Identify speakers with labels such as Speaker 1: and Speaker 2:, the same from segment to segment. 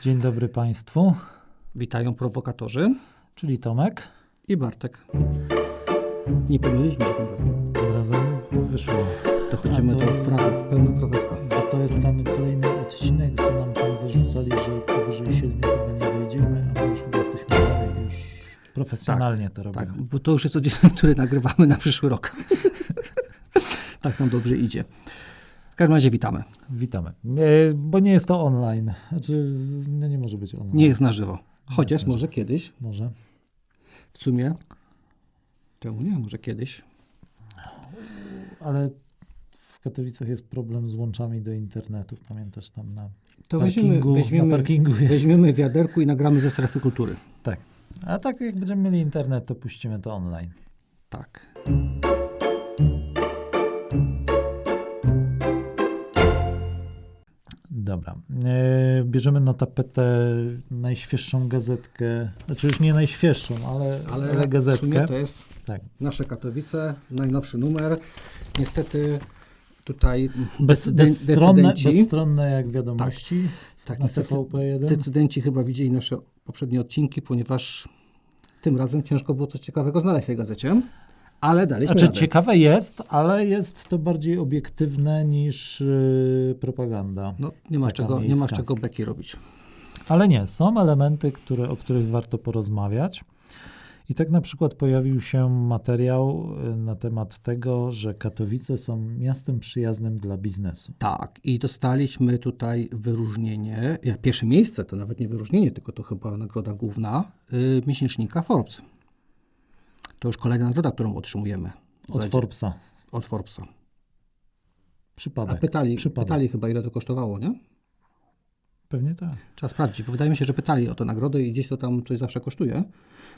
Speaker 1: Dzień dobry Państwu,
Speaker 2: Witają prowokatorzy
Speaker 1: czyli Tomek.
Speaker 2: i Bartek. Nie pomyliliśmy się tym razem.
Speaker 1: Tym razem wyszło,
Speaker 2: Dochodzimy
Speaker 1: to-
Speaker 2: do wprawy, pełna
Speaker 1: bo to jest ten kolejny odcinek, co nam Pan zarzucali, że powyżej 7 chyba nie wejdziemy, a my już chyba jesteśmy dalej, już profesjonalnie to robimy.
Speaker 2: Tak, bo to już jest odcinek, który nagrywamy na przyszły rok. tak nam dobrze idzie. W każdym razie witamy.
Speaker 1: Witamy. Nie, bo nie jest to online, znaczy no nie może być online.
Speaker 2: Nie jest na żywo. Chociaż może kiedyś,
Speaker 1: Może.
Speaker 2: w sumie. Czemu nie? Może kiedyś.
Speaker 1: Ale w Katowicach jest problem z łączami do internetu, pamiętasz tam na
Speaker 2: To
Speaker 1: parkingu,
Speaker 2: weźmiemy,
Speaker 1: na parkingu jest.
Speaker 2: weźmiemy wiaderku i nagramy ze strefy kultury.
Speaker 1: A tak jak będziemy mieli internet, to puścimy to online.
Speaker 2: Tak.
Speaker 1: Dobra. E, bierzemy na tapetę najświeższą gazetkę, znaczy już nie najświeższą, ale, ale,
Speaker 2: Ale w sumie
Speaker 1: gazetkę.
Speaker 2: to jest
Speaker 1: Tak.
Speaker 2: nasze Katowice, najnowszy numer. Niestety tutaj
Speaker 1: Bez, bezstronne, bezstronne jak wiadomości
Speaker 2: tak,
Speaker 1: na
Speaker 2: niestety
Speaker 1: TVP1.
Speaker 2: decydenci chyba widzieli nasze poprzednie odcinki, ponieważ tym razem ciężko było coś ciekawego znaleźć w tej gazecie, ale daliśmy
Speaker 1: Znaczy
Speaker 2: radę.
Speaker 1: ciekawe jest, ale jest to bardziej obiektywne niż yy, propaganda.
Speaker 2: No, nie masz,
Speaker 1: taka
Speaker 2: czego, nie masz czego beki robić.
Speaker 1: Ale nie, są elementy, które, o których warto porozmawiać. I tak na przykład pojawił się materiał y, na temat tego, że Katowice są miastem przyjaznym dla biznesu.
Speaker 2: Tak, i dostaliśmy tutaj wyróżnienie, ja, pierwsze miejsce, to nawet nie wyróżnienie, tylko to chyba nagroda główna y, miesięcznika Forbes. To już kolejna nagroda, którą otrzymujemy.
Speaker 1: Od Forbesa.
Speaker 2: Od Forbesa. A
Speaker 1: Przypadek.
Speaker 2: pytali,
Speaker 1: Przypadek.
Speaker 2: pytali chyba, ile to kosztowało, nie?
Speaker 1: Pewnie tak.
Speaker 2: Trzeba sprawdzić, bo wydaje mi się, że pytali o tę nagrodę i gdzieś to tam coś zawsze kosztuje.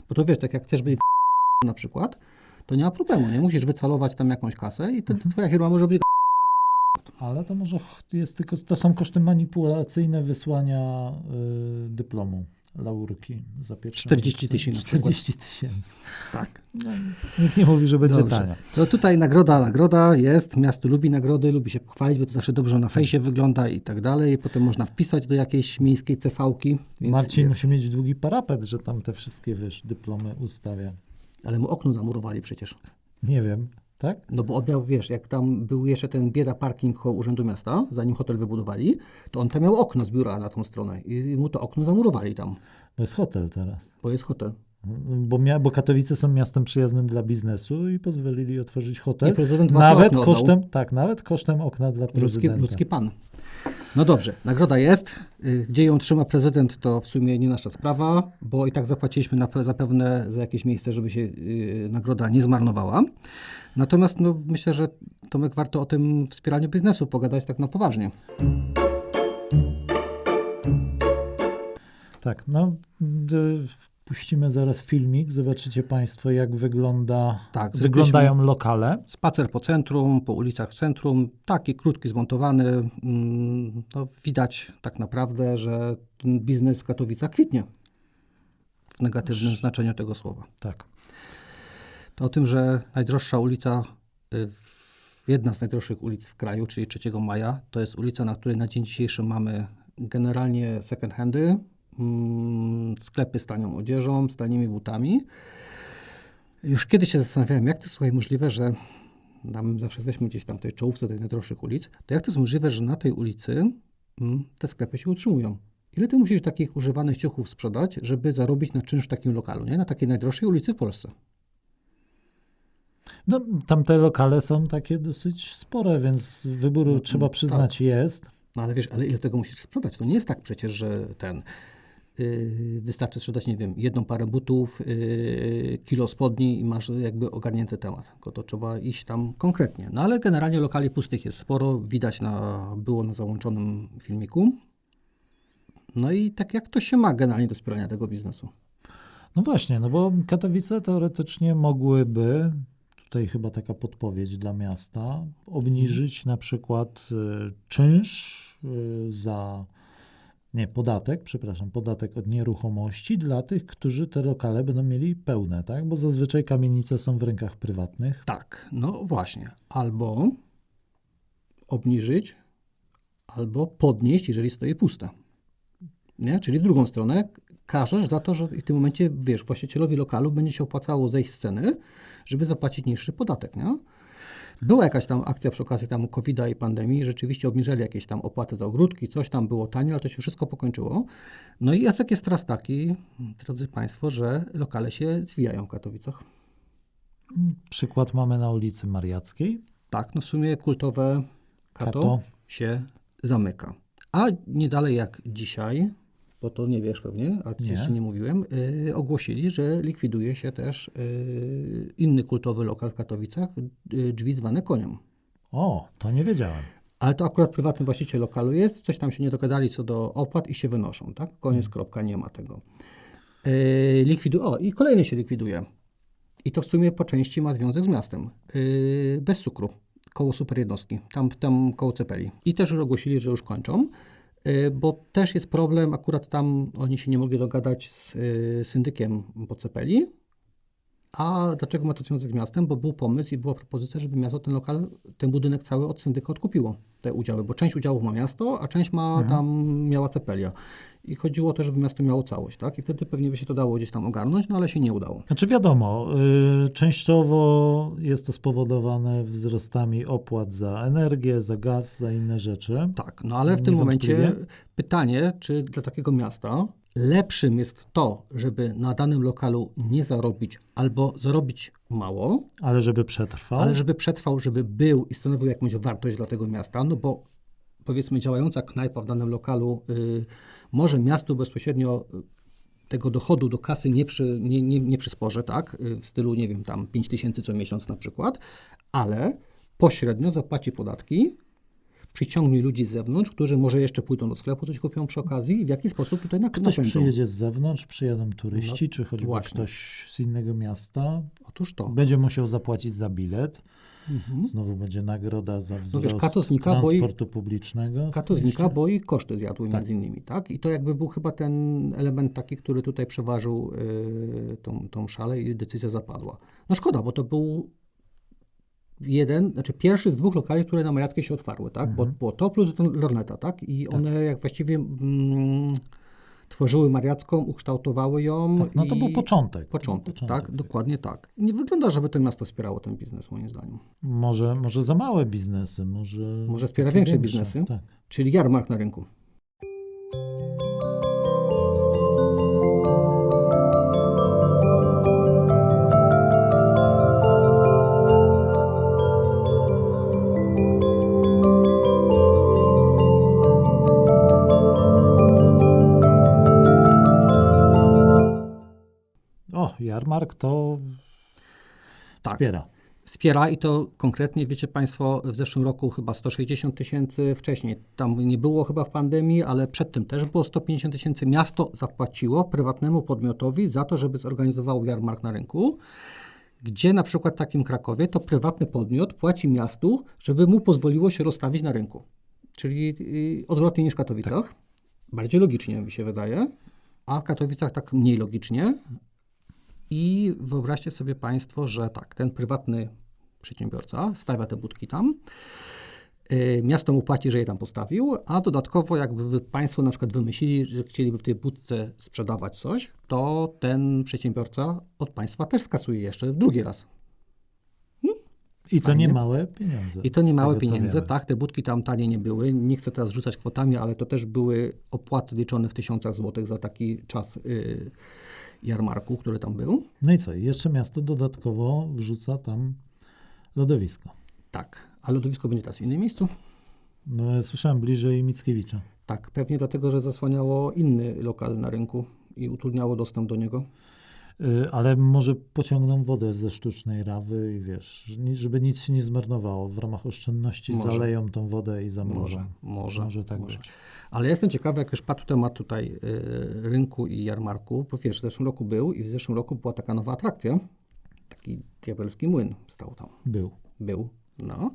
Speaker 2: Bo to wiesz, tak jak chcesz być w na przykład, to nie ma problemu, nie? Musisz wycalować tam jakąś kasę i to twoja firma może być
Speaker 1: Ale to może jest tylko, to są koszty manipulacyjne wysłania y, dyplomu laurki za pierwsze
Speaker 2: 40
Speaker 1: miejsce.
Speaker 2: tysięcy na przykład.
Speaker 1: 40 tysięcy.
Speaker 2: tak.
Speaker 1: No, nikt nie mówi, że będzie
Speaker 2: Dobrze.
Speaker 1: tanio.
Speaker 2: To tutaj nagroda, nagroda jest, miasto lubi nagrody, lubi się pochwalić, bo to zawsze dobrze na fejsie wygląda i tak dalej. Potem można wpisać do jakiejś miejskiej CV-ki. więc
Speaker 1: Marcin
Speaker 2: jest.
Speaker 1: musi mieć długi parapet, że tam te wszystkie wiesz, dyplomy ustawia.
Speaker 2: Ale mu okno zamurowali przecież.
Speaker 1: Nie wiem, tak?
Speaker 2: No bo on miał, wiesz, jak tam był jeszcze ten bieda parking koło Urzędu Miasta, zanim hotel wybudowali, to on tam miał okno z biura na tą stronę i mu to okno zamurowali tam,
Speaker 1: Bo jest hotel teraz.
Speaker 2: bo jest hotel.
Speaker 1: Bo, mia- bo Katowice są miastem przyjaznym dla biznesu i pozwolili otworzyć hotel.
Speaker 2: I prezydent
Speaker 1: Nawet kosztem, tak, nawet kosztem okna dla
Speaker 2: Ludzki,
Speaker 1: prezydenta.
Speaker 2: ludzki pan. No dobrze, nagroda jest. Y, Gdzie ją trzyma prezydent, to w sumie nie nasza sprawa, bo i tak zapłaciliśmy na, pe- zapewne za jakieś miejsce, żeby się y, nagroda nie zmarnowała. Natomiast no, myślę, że Tomek warto o tym wspieraniu biznesu pogadać tak na poważnie.
Speaker 1: Tak, no d- puścimy zaraz filmik, zobaczycie Państwo jak wygląda,
Speaker 2: Tak,
Speaker 1: wyglądają lokale.
Speaker 2: Spacer po centrum, po ulicach w centrum, taki krótki, zmontowany. mm, No, widać tak naprawdę, że ten biznes w Katowicach kwitnie. W negatywnym znaczeniu tego słowa.
Speaker 1: Tak.
Speaker 2: To o tym, że najdroższa ulica, y, jedna z najdroższych ulic w kraju, czyli 3 maja, to jest ulica, na której na dzień dzisiejszy mamy generalnie second handy, sklepy z tanią odzieżą, z tanimi butami. Już kiedyś się zastanawiałem, jak to słuchaj możliwe, że nam zawsze jesteśmy gdzieś tam w tej czołówce tych najdroższych ulic, to jak to jest możliwe, że na tej ulicy mm, te sklepy się utrzymują? Ile ty musisz takich używanych ciuchów sprzedać, żeby zarobić na czynsz w takim lokalu, nie? Na takiej najdroższej ulicy w Polsce.
Speaker 1: No, tamte lokale są takie dosyć spore, więc wyboru
Speaker 2: No,
Speaker 1: trzeba
Speaker 2: tak.
Speaker 1: przyznać jest.
Speaker 2: No ale wiesz, ale ile tego musisz sprzedać? To nie jest tak przecież, że ten. Yy, wystarczy sprzedać, nie wiem, jedną parę butów, yy, kilo spodni i masz jakby ogarnięty temat. Tylko to trzeba iść tam konkretnie. No ale generalnie lokali pustych jest sporo, widać na, było na załączonym filmiku. No i tak jak to się ma generalnie do wspierania tego biznesu.
Speaker 1: No właśnie, no bo Katowice teoretycznie mogłyby, tutaj chyba taka podpowiedź dla miasta, obniżyć na przykład y, czynsz y, za, nie, podatek, przepraszam, podatek od nieruchomości dla tych, którzy te lokale będą mieli pełne, tak? Bo zazwyczaj kamienice są w rękach prywatnych.
Speaker 2: Tak, no właśnie. Albo obniżyć, albo podnieść, jeżeli stoi puste. Nie? Czyli w drugą stronę karzesz za to, że w tym momencie, wiesz, właścicielowi lokalu będzie się opłacało zejść z ceny, żeby zapłacić niższy podatek, nie? Była jakaś tam akcja przy okazji tam COVID-a i pandemii, rzeczywiście obniżyli jakieś tam opłaty za ogródki, coś tam było tanie, ale to się wszystko pokończyło. No i efekt jest teraz taki, drodzy Państwo, że lokale się zwijają w Katowicach.
Speaker 1: Przykład mamy na ulicy Mariackiej.
Speaker 2: Tak, no w sumie kultowe Kato,
Speaker 1: Kato.
Speaker 2: się zamyka. A nie dalej jak dzisiaj, bo to nie wiesz pewnie, a
Speaker 1: Nie.
Speaker 2: jeszcze nie mówiłem, yy, ogłosili, że likwiduje się też yy, inny kultowy lokal w Katowicach, yy, drzwi zwane koniem.
Speaker 1: O, to nie wiedziałem.
Speaker 2: Ale to akurat prywatny właściciel lokalu jest, coś tam się nie dogadali co do opłat i się wynoszą, tak? Koniec, kropka, nie ma tego. Yy, likwidu- o, i kolejny się likwiduje. I to w sumie po części ma związek z miastem. Yy, bez cukru, koło super jednostki, tam, tam koło Cepeli. I też ogłosili, że już kończą, bo też jest problem, akurat tam oni się nie mogli dogadać z yy, syndykiem po Cepeli. A dlaczego ma to związek z miastem? Bo był pomysł i była propozycja, żeby miasto ten lokal, ten budynek cały od syndyka odkupiło te udziały, bo część udziałów ma miasto, a część ma tam miała Cepelia. I chodziło o to, żeby miasto miało całość, tak? I wtedy pewnie by się to dało gdzieś tam ogarnąć, no ale się nie udało.
Speaker 1: Znaczy wiadomo, y, częściowo jest to spowodowane wzrostami opłat za energię, za gaz, za inne rzeczy.
Speaker 2: Tak, no ale w tym momencie pytanie, czy dla takiego miasta lepszym jest to, żeby na danym lokalu nie zarobić albo zarobić mało,
Speaker 1: Ale żeby przetrwał,
Speaker 2: ale żeby przetrwał, żeby był i stanowił jakąś wartość dla tego miasta, no bo powiedzmy działająca knajpa w danym lokalu y, może miastu bezpośrednio y, tego dochodu do kasy nie, przy, nie, nie, nie przysporzy, tak, y, w stylu, nie wiem, tam 5 tysięcy co miesiąc na przykład, ale pośrednio zapłaci podatki, przyciągnie ludzi z zewnątrz, którzy może jeszcze pójdą do sklepu, coś kupią przy okazji i w jaki sposób tutaj na
Speaker 1: ktoś
Speaker 2: napędzą.
Speaker 1: przyjedzie z zewnątrz, przyjadą turyści,
Speaker 2: No,
Speaker 1: czy choćby
Speaker 2: właśnie.
Speaker 1: ktoś z innego miasta,
Speaker 2: Otóż to.
Speaker 1: będzie musiał zapłacić za bilet.
Speaker 2: Mhm.
Speaker 1: Znowu będzie nagroda za wzrost
Speaker 2: wiesz, Kato znika, i-
Speaker 1: transportu publicznego.
Speaker 2: Kato znika, bo i koszty zjadły
Speaker 1: Tak.
Speaker 2: między innymi, tak? I to jakby był chyba ten element taki, który tutaj przeważył yy, tą, tą szalę i decyzja zapadła. No szkoda, bo to był jeden, znaczy pierwszy z dwóch lokali, które na Mariackiej się otwarły, tak?
Speaker 1: Mhm.
Speaker 2: Bo było to plus Lorneta, tak? I one jak właściwie mm, tworzyły Mariacką, ukształtowały ją.
Speaker 1: Tak, no to był początek.
Speaker 2: Początek,
Speaker 1: Był
Speaker 2: tak? Dokładnie tak. Nie wygląda, żeby to miasto wspierało ten biznes, moim zdaniem.
Speaker 1: Może, może za małe biznesy, może...
Speaker 2: Może wspiera większe
Speaker 1: większe,
Speaker 2: biznesy?
Speaker 1: Tak.
Speaker 2: Czyli jarmark na rynku.
Speaker 1: Jarmark to
Speaker 2: Tak.
Speaker 1: wspiera.
Speaker 2: Wspiera i to konkretnie, wiecie Państwo, w zeszłym roku chyba 160 tysięcy, wcześniej tam nie było chyba w pandemii, ale przed tym też było 150 tysięcy. Miasto zapłaciło prywatnemu podmiotowi za to, żeby zorganizował jarmark na rynku, gdzie na przykład w takim Krakowie to prywatny podmiot płaci miastu, żeby mu pozwoliło się rozstawić na rynku. Czyli yy, odwrotnie niż w Katowicach. Bardziej logicznie mi się wydaje, a w Katowicach tak mniej logicznie, i wyobraźcie sobie Państwo, że tak, ten prywatny przedsiębiorca stawia te budki tam, y, miasto mu płaci, że je tam postawił, a dodatkowo jakby Państwo na przykład wymyślili, że chcieliby w tej budce sprzedawać coś, to ten przedsiębiorca od Państwa też skasuje jeszcze drugi raz.
Speaker 1: I to
Speaker 2: Fajnie.
Speaker 1: nie małe pieniądze.
Speaker 2: I to nie małe
Speaker 1: tego,
Speaker 2: pieniądze, tak, te budki tam tanie nie były, nie chcę teraz rzucać kwotami, ale to też były opłaty liczone w tysiącach złotych za taki czas y, jarmarku, który tam był.
Speaker 1: No i co? Jeszcze miasto dodatkowo wrzuca tam lodowisko.
Speaker 2: Tak, a lodowisko będzie teraz w innym miejscu?
Speaker 1: No, słyszałem bliżej Mickiewicza.
Speaker 2: Tak, pewnie dlatego, że zasłaniało inny lokal na rynku i utrudniało dostęp do niego.
Speaker 1: Y, Ale może pociągną wodę ze sztucznej rawy i wiesz, żeby nic się nie zmarnowało. W ramach oszczędności
Speaker 2: Może.
Speaker 1: zaleją tą wodę i zamrożą.
Speaker 2: może,
Speaker 1: Może tak
Speaker 2: może.
Speaker 1: być.
Speaker 2: Ale ja jestem ciekawy, jak już padł temat tutaj y, rynku i jarmarku, bo wiesz, w zeszłym roku był i w zeszłym roku była taka nowa atrakcja, taki diabelski młyn stał tam.
Speaker 1: Był.
Speaker 2: Był, no.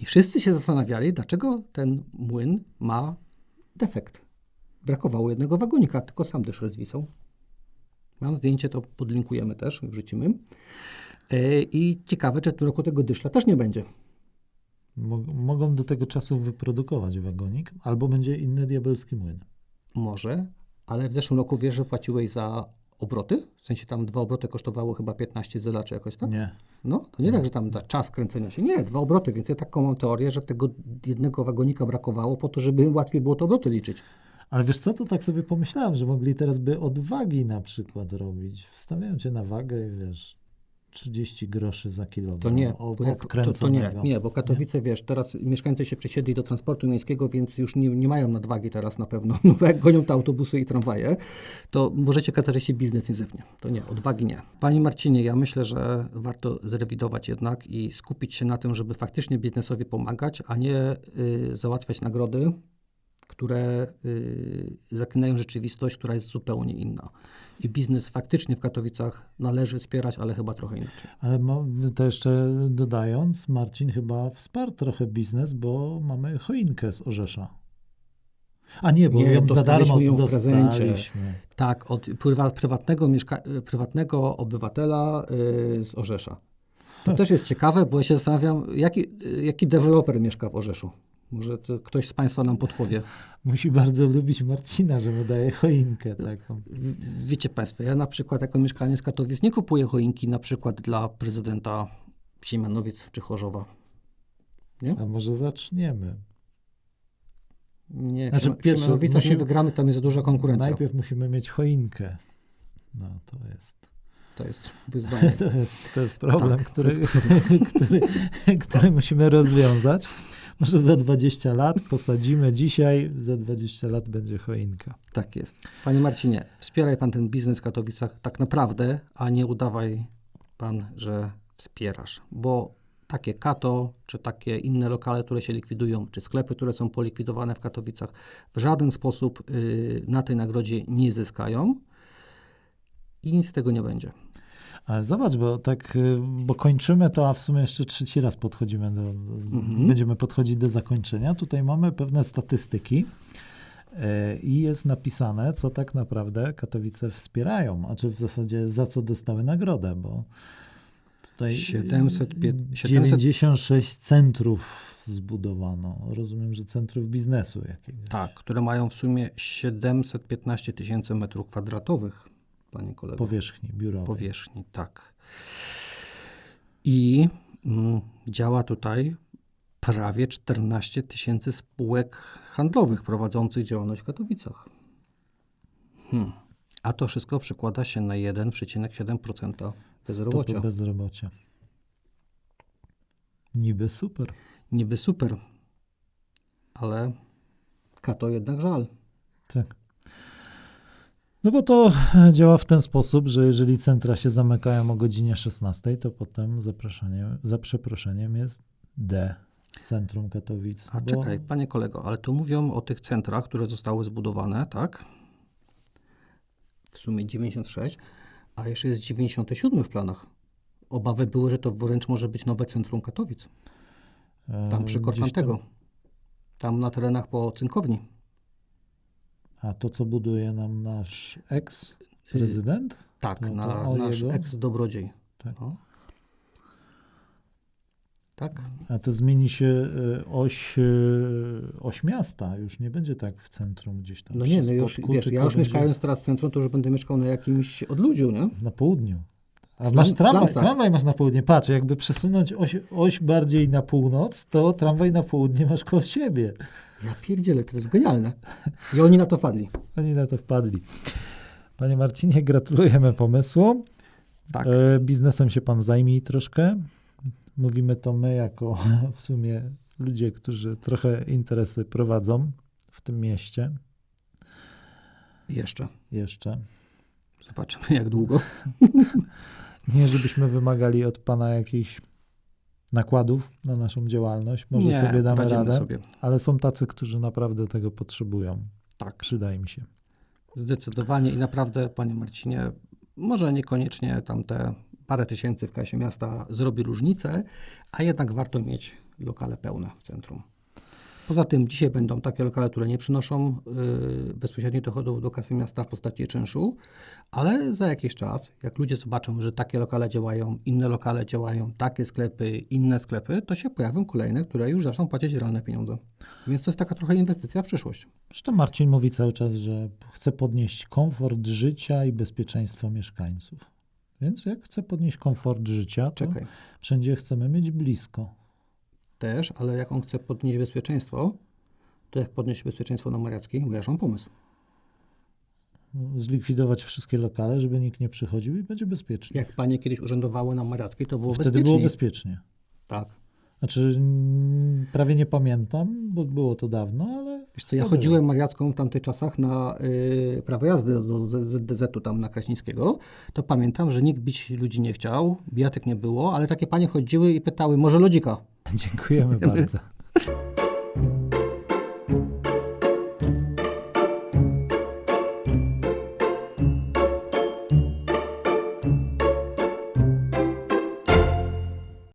Speaker 2: I wszyscy się zastanawiali, dlaczego ten młyn ma defekt. Brakowało jednego wagonika, tylko sam dyszel zwisał. Mam zdjęcie, to podlinkujemy też, wrzucimy. Yy, I ciekawe, czy w tym roku tego dyszla też nie będzie.
Speaker 1: Mo- mogą do tego czasu wyprodukować wagonik, albo będzie inny diabelski młyn.
Speaker 2: Może, Ale w zeszłym roku wiesz, że płaciłeś za obroty? W sensie tam dwa obroty kosztowało chyba 15 zyla czy jakoś tak?
Speaker 1: Nie.
Speaker 2: No, to nie tak, że tam za czas kręcenia się. Nie, dwa obroty, więc ja taką mam teorię, że tego jednego wagonika brakowało po to, żeby łatwiej było te obroty liczyć.
Speaker 1: Ale wiesz co, to tak sobie pomyślałem, że mogli teraz by od wagi na przykład robić. Wstawiają cię na wagę i wiesz, 30 groszy za kilogram.
Speaker 2: To nie, bo jak, to, to nie, nie, bo Katowice, wiesz, teraz mieszkańcy się przesiedli do transportu miejskiego, więc już nie, nie mają nadwagi teraz na pewno. No bo jak gonią te autobusy i tramwaje, to możecie kazać, że się biznes nie zewnie. To nie, odwagi nie. Panie Marcinie, ja myślę, że warto zrewidować jednak i skupić się na tym, żeby faktycznie biznesowi pomagać, a nie y, załatwiać nagrody, które y, zaklinają rzeczywistość, która jest zupełnie inna. I biznes faktycznie w Katowicach należy wspierać, ale chyba trochę inaczej.
Speaker 1: Ale to jeszcze dodając, Marcin chyba wsparł trochę biznes, bo mamy choinkę z Orzesza. A nie, bo
Speaker 2: Nie,
Speaker 1: ją za darmo
Speaker 2: ją w prezencie. Tak, od prywa- prywatnego, prywatnego obywatela y, z Orzesza. To też jest ciekawe, bo ja się zastanawiam, jaki, y, jaki deweloper mieszka w Orzeszu. Może to ktoś z Państwa nam podpowie.
Speaker 1: Musi bardzo lubić Marcina, że mu daje choinkę taką.
Speaker 2: Wiecie Państwo, ja na przykład jako mieszkaniec z Katowic nie kupuję choinki na przykład dla prezydenta Siemianowic czy Chorzowa.
Speaker 1: A może zaczniemy?
Speaker 2: Nie,
Speaker 1: Znaczy,
Speaker 2: Siemianowicach
Speaker 1: musimy-
Speaker 2: nie wygramy, tam jest za duża konkurencja.
Speaker 1: Najpierw musimy mieć choinkę. No to jest.
Speaker 2: To jest wyzwanie.
Speaker 1: To jest, to jest problem,
Speaker 2: Tak,
Speaker 1: który,
Speaker 2: jest
Speaker 1: który, który musimy rozwiązać. Może za 20 lat posadzimy dzisiaj, za 20 lat będzie choinka.
Speaker 2: Tak jest. Panie Marcinie, wspieraj pan ten biznes w Katowicach tak naprawdę, a nie udawaj pan, że wspierasz, bo takie kato, czy takie inne lokale, które się likwidują, czy sklepy, które są polikwidowane w Katowicach, w żaden sposób y, na tej nagrodzie nie zyskają i nic z tego nie będzie.
Speaker 1: Ale zobacz, bo tak, y, bo kończymy to, a w sumie jeszcze trzeci raz podchodzimy do,
Speaker 2: Mhm.
Speaker 1: będziemy podchodzić do zakończenia. Tutaj mamy pewne statystyki y, i jest napisane, co tak naprawdę Katowice wspierają, a czy w zasadzie za co dostały nagrodę, bo tutaj
Speaker 2: 700 pie- 700
Speaker 1: 96 centrów zbudowano. Rozumiem, że centrów biznesu jakiegoś.
Speaker 2: Tak, które mają w sumie 715 tysięcy metrów kwadratowych, panie kolego.
Speaker 1: Powierzchni biurowej.
Speaker 2: powierzchni, tak. I mm, działa tutaj prawie 14 tysięcy spółek handlowych prowadzących działalność w Katowicach. Hmm. A to wszystko przekłada się na 1,7% bezrobocia.
Speaker 1: Stopy bezrobocia. Niby super.
Speaker 2: Niby super, ale kato jednak żal.
Speaker 1: Tak. No bo to e, działa w ten sposób, że jeżeli centra się zamykają o godzinie 16, to potem zaproszenie, za przeproszeniem jest D. Centrum Katowic.
Speaker 2: A
Speaker 1: bo-
Speaker 2: czekaj, panie kolego, ale tu mówią o tych centrach, które zostały zbudowane, tak? W sumie 96, a jeszcze jest 97 w planach. Obawy były, że to wręcz może być nowe centrum Katowic.
Speaker 1: e,
Speaker 2: Tam przy
Speaker 1: gdzieś
Speaker 2: Korfantego.
Speaker 1: tam-
Speaker 2: Tam na terenach po Cynkowni.
Speaker 1: A to, co buduje nam nasz eks-prezydent?
Speaker 2: Tak,
Speaker 1: No
Speaker 2: na, nasz
Speaker 1: jego?
Speaker 2: eks-dobrodziej.
Speaker 1: Tak.
Speaker 2: No. Tak?
Speaker 1: A to zmieni się e, oś, e, oś miasta. Już nie będzie tak w centrum gdzieś tam.
Speaker 2: No nie, no już, wiesz, ja już
Speaker 1: będzie
Speaker 2: mieszkając teraz w centrum, to już będę mieszkał na jakimś odludziu, nie?
Speaker 1: Na południu. A
Speaker 2: Slam-
Speaker 1: masz tramwaj, tramwaj masz na południe. Patrz, jakby przesunąć oś, oś bardziej na północ, to tramwaj na południe masz koło siebie.
Speaker 2: Ja pierdzielę, to jest genialne. I oni na to wpadli.
Speaker 1: Oni na to wpadli. Panie Marcinie, gratulujemy pomysłu.
Speaker 2: Tak.
Speaker 1: E, biznesem się pan zajmij troszkę. Mówimy to my, jako w sumie ludzie, którzy trochę interesy prowadzą w tym mieście
Speaker 2: Jeszcze.
Speaker 1: jeszcze.
Speaker 2: Zobaczymy, jak długo.
Speaker 1: Nie, żebyśmy wymagali od pana jakichś nakładów na naszą działalność. Może
Speaker 2: Nie,
Speaker 1: sobie damy radę,
Speaker 2: sobie.
Speaker 1: ale są tacy, którzy naprawdę tego potrzebują.
Speaker 2: Tak.
Speaker 1: Przyda im się.
Speaker 2: Zdecydowanie i naprawdę, panie Marcinie, może niekoniecznie tam te parę tysięcy w kasie miasta zrobi różnicę, a jednak warto mieć lokale pełne w centrum. Poza tym dzisiaj będą takie lokale, które nie przynoszą y, bezpośrednich dochodów do kasy miasta w postaci czynszu, ale za jakiś czas, jak ludzie zobaczą, że takie lokale działają, inne lokale działają, takie sklepy, inne sklepy, to się pojawią kolejne, które już zaczną płacić realne pieniądze. Więc to jest taka trochę inwestycja w przyszłość.
Speaker 1: Zresztą Marcin mówi cały czas, że chce podnieść komfort życia i bezpieczeństwo mieszkańców. Więc jak chce podnieść komfort życia, to
Speaker 2: Czekaj.
Speaker 1: wszędzie chcemy mieć blisko.
Speaker 2: Też, ale jak on chce podnieść bezpieczeństwo, to jak podnieść bezpieczeństwo na Mariackiej? Bo ja mam pomysł.
Speaker 1: Zlikwidować wszystkie lokale, żeby nikt nie przychodził i będzie bezpiecznie.
Speaker 2: Jak panie kiedyś urzędowały na Mariackiej, to było
Speaker 1: Wtedy
Speaker 2: bezpiecznie.
Speaker 1: było bezpiecznie.
Speaker 2: Tak.
Speaker 1: Znaczy, mm, prawie nie pamiętam, bo było to dawno, ale.
Speaker 2: Wiesz co, ja
Speaker 1: było.
Speaker 2: chodziłem Mariacką w tamtych czasach na y, prawo jazdy do ZDZ-u tam na Kraśnickiego, to pamiętam, że nikt bić ludzi nie chciał, bijatek nie było, ale takie panie chodziły i pytały, może lodzika?
Speaker 1: Dziękujemy bardzo.